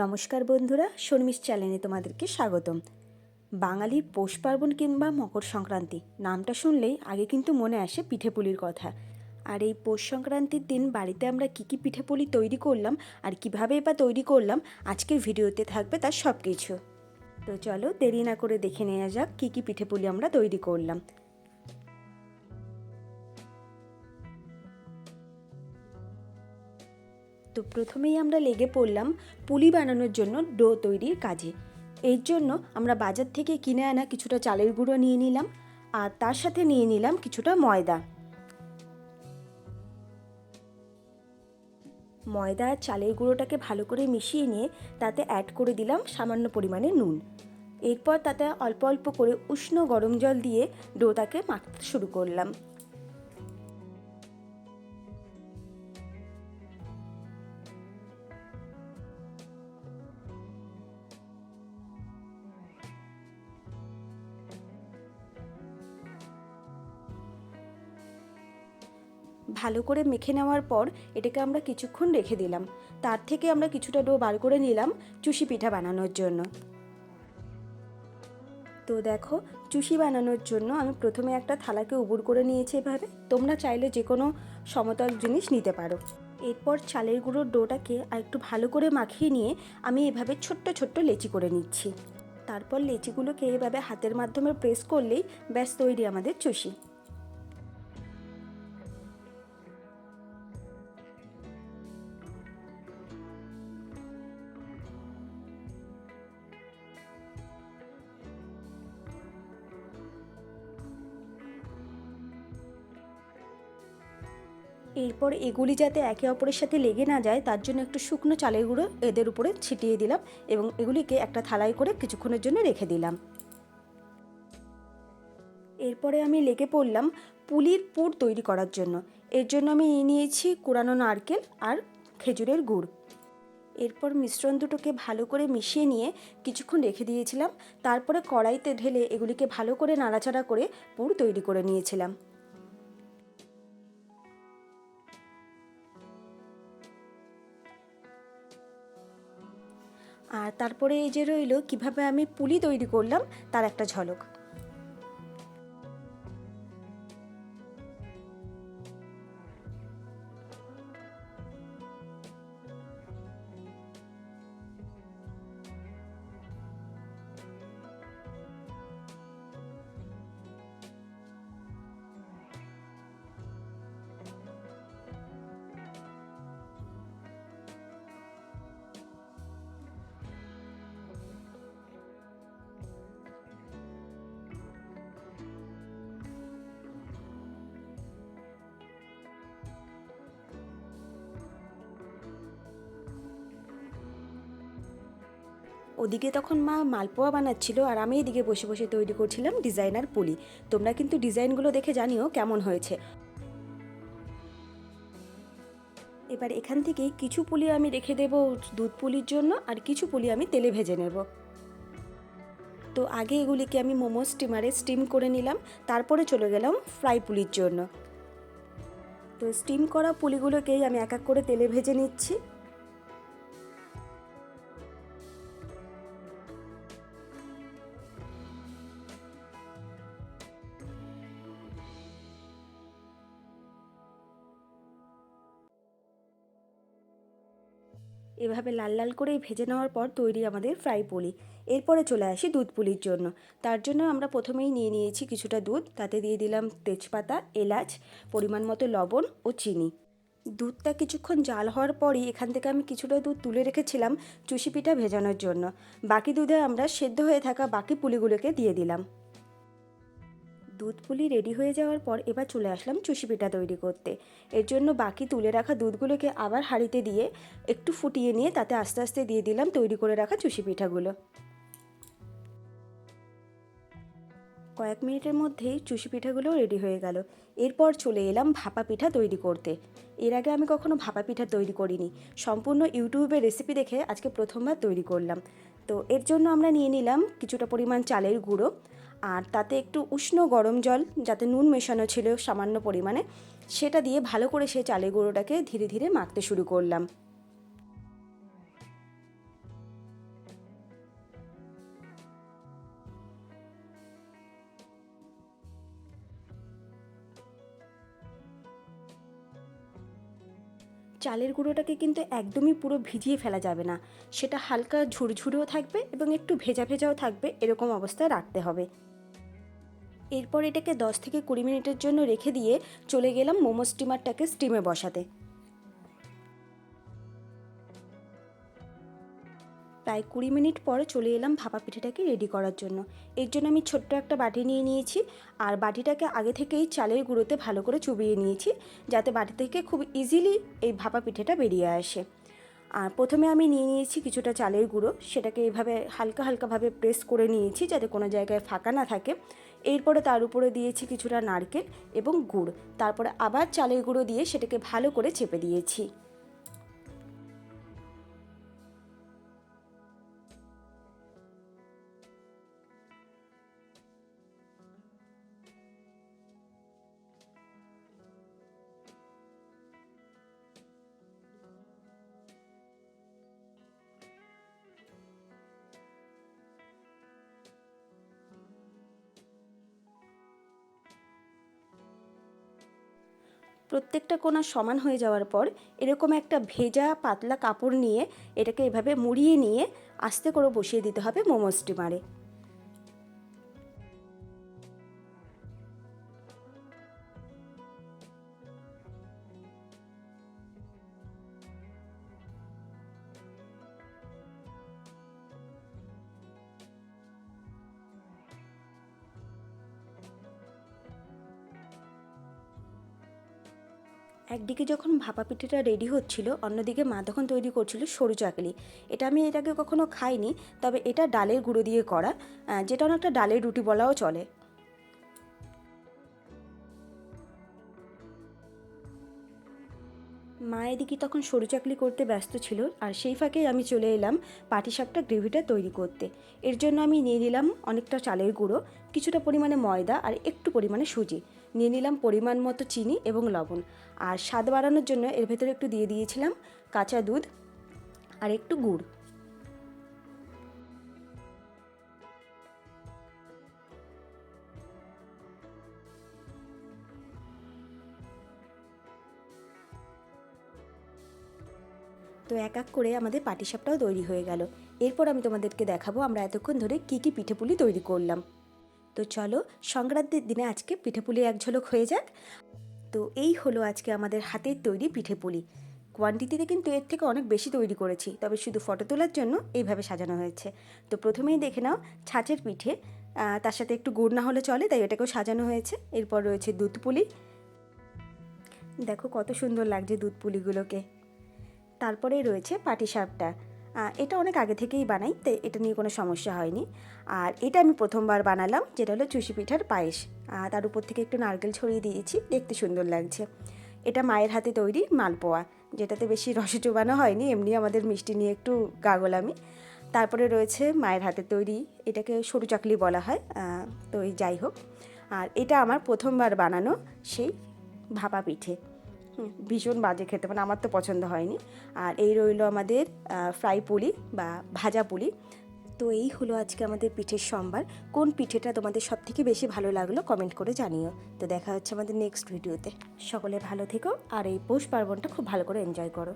নমস্কার বন্ধুরা, শর্মিস চ্যানেলে তোমাদেরকে স্বাগতম। বাঙালি পৌষ পার্বণ কিংবা মকর সংক্রান্তি, নামটা শুনলেই আগে কিন্তু মনে আসে পিঠেপুলির কথা। আর এই পৌষ সংক্রান্তির দিন বাড়িতে আমরা কী কী পিঠেপুলি তৈরি করলাম আর কীভাবে বা তৈরি করলাম, আজকের ভিডিওতে থাকবে তার সব কিছু তো চলো দেরি না করে দেখে নেওয়া যাক কী কী পিঠেপুলি আমরা তৈরি করলাম। তো প্রথমেই আমরা লেগে পড়লাম পুলি বানানোর জন্য ডো তৈরির কাজে। এর জন্য আমরা বাজার থেকে কিনে আনা কিছুটা চালের গুঁড়ো নিয়ে নিলাম আর তার সাথে নিয়ে নিলাম কিছুটা ময়দা। ময়দা আর চালের গুঁড়োটাকে ভালো করে মিশিয়ে নিয়ে তাতে অ্যাড করে দিলাম সামান্য পরিমাণে নুন। এরপর তাতে অল্প অল্প করে উষ্ণ গরম জল দিয়ে ডোটাকে মাখতে শুরু করলাম। ভালো করে মেখে নেওয়ার পর এটাকে আমরা কিছুক্ষণ রেখে দিলাম। তার থেকে আমরা কিছুটা ডো বার করে নিলাম চুষি পিঠা বানানোর জন্য। তো দেখো, চুষি বানানোর জন্য আমি প্রথমে একটা থালাকে উবুর করে নিয়েছি এভাবে। তোমরা চাইলে যে কোনো সমতল জিনিস নিতে পারো। এরপর চালের গুঁড়োর ডোটাকে আর একটু ভালো করে মাখিয়ে নিয়ে আমি এভাবে ছোট্ট ছোট্ট লেচি করে নিচ্ছি। তারপর লেচিগুলোকে এভাবে হাতের মাধ্যমে প্রেস করলেই ব্যাস তৈরি আমাদের চুষি। এরপর এগুলি যাতে একে অপরের সাথে লেগে না যায়, তার জন্য একটু শুকনো চালের গুঁড়ো এদের উপরে ছিটিয়ে দিলাম এবং এগুলিকে একটা থালায় করে কিছুক্ষণের জন্য রেখে দিলাম। এরপরে আমি লেগে পড়লাম পুলির পুর তৈরি করার জন্য। এর জন্য আমি নিয়ে নিয়েছি কুড়ানো নারকেল আর খেজুরের গুড়। এরপর মিশ্রণ দুটোকে ভালো করে মিশিয়ে নিয়ে কিছুক্ষণ রেখে দিয়েছিলাম। তারপরে কড়াইতে ঢেলে এগুলিকে ভালো করে নাড়াচাড়া করে পুর তৈরি করে নিয়েছিলাম। তারপরে এই যে রইল কীভাবে আমি পুলি তৈরি করলাম তার একটা ঝলক। ওদিকে তখন মা মালপোয়া বানাচ্ছিল আর আমি এদিকে বসে বসে তৈরি করছিলাম ডিজাইনার পুলি। তোমরা কিন্তু ডিজাইনগুলো দেখে জানিও কেমন হয়েছে। এবার এখান থেকে কিছু পুলি আমি রেখে দেব দুধ পুলির জন্য আর কিছু পুলি আমি তেলে ভেজে নেব। তো আগে এগুলিকে আমি মোমো স্টিমারে স্টিম করে নিলাম, তারপরে চলে গেলাম ফ্রাই পুলির জন্য। তো স্টিম করা পুলিগুলোকেই আমি এক এক করে তেলে ভেজে নিচ্ছি। এভাবে লাল লাল করে ভেজে নেওয়ার পর তৈরি আমাদের ফ্রাই পুলি। এরপরে চলে আসি দুধ পুলির জন্য। তার জন্য আমরা প্রথমেই নিয়ে নিয়েছি কিছুটা দুধ। তাতে দিয়ে দিলাম তেজপাতা, এলাচ, পরিমাণ মতো লবণ ও চিনি। দুধটা কিছুক্ষণ জাল হওয়ার পরই এখান থেকে আমি কিছুটা দুধ তুলে রেখেছিলাম চুষি পিঠা ভেজানোর জন্য। বাকি দুধে আমরা সেদ্ধ হয়ে থাকা বাকি পুলিগুলোকে দিয়ে দিলাম। দুধ পুলি রেডি হয়ে যাওয়ার পর এবার চলে আসলাম চুষি পিঠা তৈরি করতে। এর জন্য বাকি তুলে রাখা দুধগুলোকে আবার হাঁড়িতে দিয়ে একটু ফুটিয়ে নিয়ে তাতে আস্তে আস্তে দিয়ে দিলাম তৈরি করে রাখা চুষি পিঠাগুলো কয়েক মিনিটের মধ্যেই চুষি পিঠাগুলো রেডি হয়ে গেল। এরপর চলে এলাম ভাপা পিঠা তৈরি করতে। এর আগে আমি কখনো ভাপা পিঠা তৈরি করিনি। সম্পূর্ণ ইউটিউবে রেসিপি দেখে আজকে প্রথমবার তৈরি করলাম। তো এর জন্য আমরা নিয়ে নিলাম কিছুটা পরিমাণ চালের গুঁড়ো। আর তাতে একটু উষ্ণ গরম জল যাতে নুন মেশানো ছিল সামান্য পরিমাণে, সেটা দিয়ে ভালো করে সেই চালের গুঁড়োটাকে ধীরে ধীরে মাখতে শুরু করলাম। চালের গুঁড়োটাকে কিন্তু একদমই পুরো ভিজিয়ে ফেলা যাবে না, সেটা হালকা ঝুরঝুরেও থাকবে এবং একটু ভেজা ভেজাও থাকবে, এরকম অবস্থায় রাখতে হবে। এরপর এটাকে 10 থেকে কুড়ি মিনিটের জন্য রেখে দিয়ে চলে গেলাম মোমো স্টিমারটাকে স্টিমে বসাতে। প্রায় কুড়ি মিনিট পরে চলে এলাম ভাপা পিঠেটাকে রেডি করার জন্য। এর জন্য আমি ছোট্ট একটা বাটি নিয়ে নিয়েছি আর বাটিটাকে আগে থেকেই চালের গুঁড়োতে ভালো করে চুবিয়ে নিয়েছি যাতে বাটি থেকে খুব ইজিলি এই ভাপা পিঠেটা বেরিয়ে আসে। আর প্রথমে আমি নিয়ে নিয়েছি কিছুটা চালের গুঁড়ো, সেটাকে এইভাবে হালকা হালকাভাবে প্রেস করে নিয়েছি যাতে কোনো জায়গায় ফাঁকা না থাকে। এরপরে তার উপরে দিয়েছি কিছুটা নারকেল এবং গুড়। তারপরে আবার চালের গুঁড়ো দিয়ে সেটাকে ভালো করে চেপে দিয়েছি। প্রত্যেকটা কোনা সমান হয়ে যাওয়ার পর এরকম একটা ভেজা পাতলা কাপড় নিয়ে এটাকে এভাবে মুড়িয়ে নিয়ে আস্তে করে বসিয়ে দিতে হবে মোমো স্টিমারে একদিকে যখন ভাপা পিঠেটা রেডি হচ্ছিল, অন্যদিকে মা তখন তৈরি করছিল সরু চাকলি। এটা আমি এটাকে কখনো খাইনি, তবে এটা ডালের গুঁড়ো দিয়ে করা যেটা অনেকটা ডালের রুটি বলাও চলে। মা এদিকে তখন সরু চাকলি করতে ব্যস্ত ছিল আর সেই ফাঁকে আমি চলে এলাম পাটিসাপটা গ্রেভিটা তৈরি করতে। এর জন্য আমি নিয়ে নিলাম অনেকটা চালের গুঁড়ো, কিছুটা পরিমাণে ময়দা আর একটু পরিমাণে সুজি। নিয়ে নিলাম পরিমাণ মতো চিনি এবং লবণ। আর স্বাদ বাড়ানোর জন্য এর ভেতরে একটু দিয়ে দিয়েছিলাম কাঁচা দুধ আর একটু গুড়। তো এক এক করে আমাদের পাটিসাপটাও তৈরি হয়ে গেল। এরপর আমি তোমাদেরকে দেখাবো আমরা এতক্ষণ ধরে কী কী পিঠেপুলি তৈরি করলাম। তো চলো, সংক্রান্তির দিনে আজকে পিঠেপুলি এক ঝলক হয়ে যাক। তো এই হলো আজকে আমাদের হাতের তৈরি পিঠেপুলি। কোয়ান্টিটিতে কিন্তু এর থেকে অনেক বেশি তৈরি করেছি, তবে শুধু ফটো তোলার জন্য এইভাবে সাজানো হয়েছে। তো প্রথমেই দেখে নাও, ছাঁচের পিঠে তার সাথে একটু গুড় না হলে চলে, তাই এটাকেও সাজানো হয়েছে। এরপর রয়েছে দুধ পুলি দেখো কত সুন্দর লাগছে দুধ পুলিগুলোকে তারপরে রয়েছে পাটিসাপটা। আহ, এটা অনেক আগে থেকেই বানাই তাই এটা নিয়ে কোনো সমস্যা হয়নি। আর এটা আমি প্রথমবার বানালাম যেটা হলো চুষি পিঠার পায়েস। তার উপর থেকে একটু নারকেল ছড়িয়ে দিয়েছি দেখতে সুন্দর লাগছে। এটা মায়ের হাতে তৈরি মালপোয়া যেটাতে বেশি রসে চোবানো হয়নি এমনি আমাদের মিষ্টি নিয়ে একটু গাগলামি তারপরে রয়েছে মায়ের হাতে তৈরি এটাকে সরু চাকলি বলা হয় তো যাই হোক। আর এটা আমার প্রথমবার বানানো সেই ভাপা পিঠে। ভীষণ বাজে খেতে মানে আমার তো পছন্দ হয়নি। আর এই রইল আমাদের ফ্রাই পুলি বা ভাজা পুলি। তো এই হলো আজকে আমাদের পিঠের সম্ভার। কোন পিঠেটা তোমাদের সব থেকে বেশি ভালো লাগল কমেন্ট করে জানিও। তো দেখা হচ্ছে আমাদের নেক্সট ভিডিওতে সকলে ভালো থেকো, আর এই পৌষ পার্বণটা খুব ভালো করে এনজয় করো।